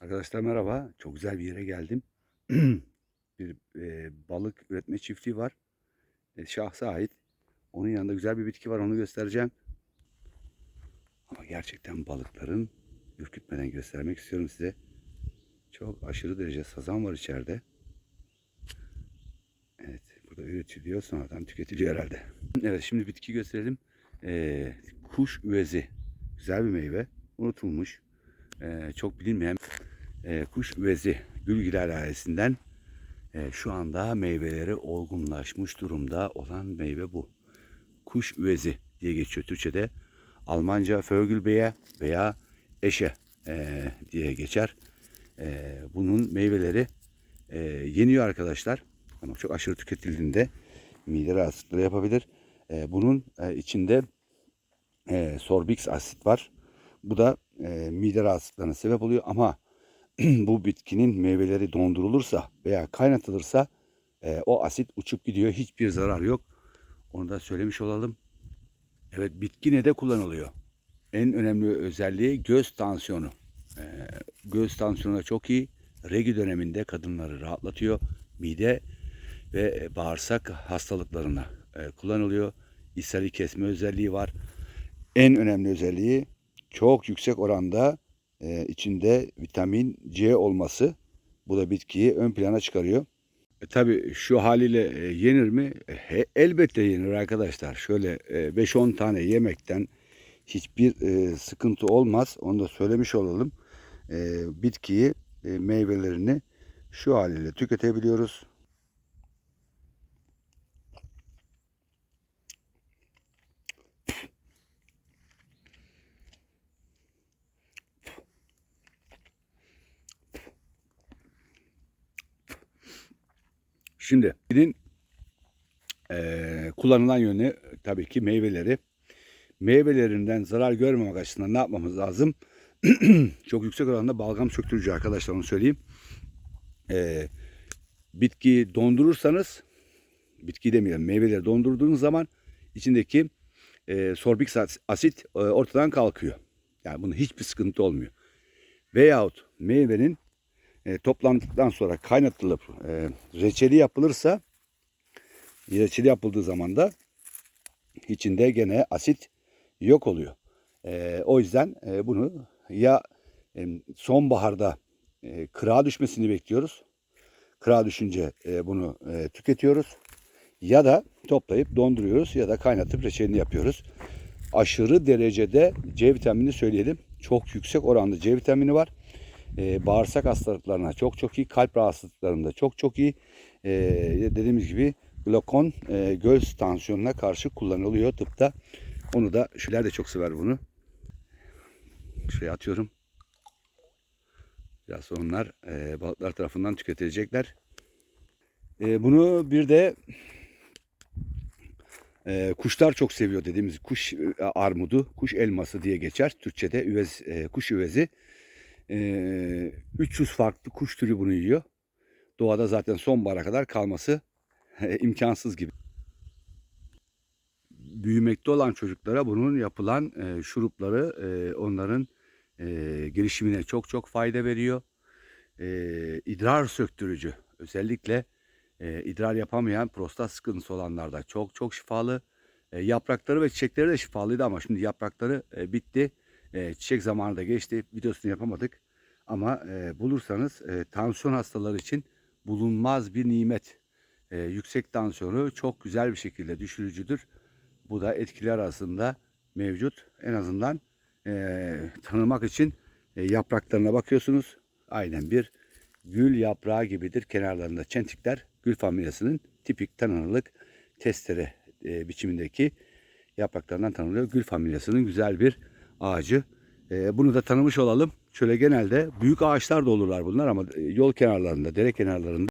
Arkadaşlar merhaba. Çok güzel bir yere geldim. bir e, balık üretme çiftliği var. E, şahsa ait. Onun yanında güzel bir bitki var. Onu göstereceğim. Ama gerçekten balıkların ürkütmeden göstermek istiyorum size. Çok aşırı derece sazan var içeride. Evet. Burada üretiliyor. Sonradan tüketiliyor herhalde. Evet. Şimdi bitki gösterelim. E, kuş üvezi. Güzel bir meyve. Unutulmuş. E, çok bilinmeyen e, kuş üvezi Gülgüler ailesinden e, şu anda meyveleri olgunlaşmış durumda olan meyve bu. Kuş üvezi diye geçiyor Türkçe'de. Almanca Vögelbeer veya Eşe e, diye geçer. E, bunun meyveleri e, yeniyor arkadaşlar. Ama çok aşırı tüketildiğinde mide rahatsızlıkları yapabilir. E, bunun e, içinde e, sorbix asit var. Bu da e, mide rahatsızlıklarına sebep oluyor ama bu bitkinin meyveleri dondurulursa veya kaynatılırsa e, o asit uçup gidiyor. Hiçbir zarar yok. Onu da söylemiş olalım. Evet bitki ne de kullanılıyor? En önemli özelliği göz tansiyonu. E, göz tansiyonuna çok iyi. Regi döneminde kadınları rahatlatıyor. Mide ve bağırsak hastalıklarına e, kullanılıyor. İshali kesme özelliği var. En önemli özelliği çok yüksek oranda e, içinde vitamin C olması. Bu da bitkiyi ön plana çıkarıyor. E, tabii şu haliyle e, yenir mi? E, elbette yenir arkadaşlar. Şöyle e, 5-10 tane yemekten hiçbir e, sıkıntı olmaz. Onu da söylemiş olalım. E, bitkiyi, e, meyvelerini şu haliyle tüketebiliyoruz. Şimdi bitkinin eee, kullanılan yönü tabii ki meyveleri. Meyvelerinden zarar görmemek açısından ne yapmamız lazım? Çok yüksek oranda balgam söktürücü arkadaşlar onu söyleyeyim. Eee bitkiyi dondurursanız, bitki demeyelim meyveleri dondurduğunuz zaman içindeki eee sorbik asit eee, ortadan kalkıyor. Yani bunun hiçbir sıkıntı olmuyor. Veyahut meyvenin e, toplandıktan sonra kaynatılıp e, reçeli yapılırsa reçeli yapıldığı zaman da içinde gene asit yok oluyor. E, o yüzden e, bunu ya e, sonbaharda e, kırağa düşmesini bekliyoruz. Kırağa düşünce e, bunu e, tüketiyoruz. Ya da toplayıp donduruyoruz ya da kaynatıp reçelini yapıyoruz. Aşırı derecede C vitamini söyleyelim. Çok yüksek oranda C vitamini var e, bağırsak hastalıklarına çok çok iyi, kalp rahatsızlıklarında çok çok iyi. E, dediğimiz gibi glukon e, göz tansiyonuna karşı kullanılıyor tıpta. Onu da şuler de çok sever bunu. Şuraya atıyorum. Biraz sonra onlar e, balıklar tarafından tüketilecekler. E, bunu bir de e, kuşlar çok seviyor dediğimiz kuş e, armudu, kuş elması diye geçer. Türkçe'de üvez, e, kuş üvezi. Ee, 300 farklı kuş türü bunu yiyor. Doğada zaten sonbahara kadar kalması imkansız gibi. Büyümekte olan çocuklara bunun yapılan şurupları onların gelişimine çok çok fayda veriyor. E, idrar söktürücü özellikle idrar yapamayan prostat sıkıntısı olanlarda çok çok şifalı. Yaprakları ve çiçekleri de şifalıydı ama şimdi yaprakları bitti. E, çiçek zamanı da geçti. Videosunu yapamadık. Ama e, bulursanız e, tansiyon hastaları için bulunmaz bir nimet. E, yüksek tansiyonu çok güzel bir şekilde düşürücüdür. Bu da etkiler arasında mevcut. En azından e, tanımak için e, yapraklarına bakıyorsunuz. Aynen bir gül yaprağı gibidir. Kenarlarında çentikler gül familyasının tipik tanınırlık testere e, biçimindeki yapraklarından tanınıyor. Gül familyasının güzel bir ağacı. E, bunu da tanımış olalım. Şöyle genelde büyük ağaçlar da olurlar bunlar ama e, yol kenarlarında, dere kenarlarında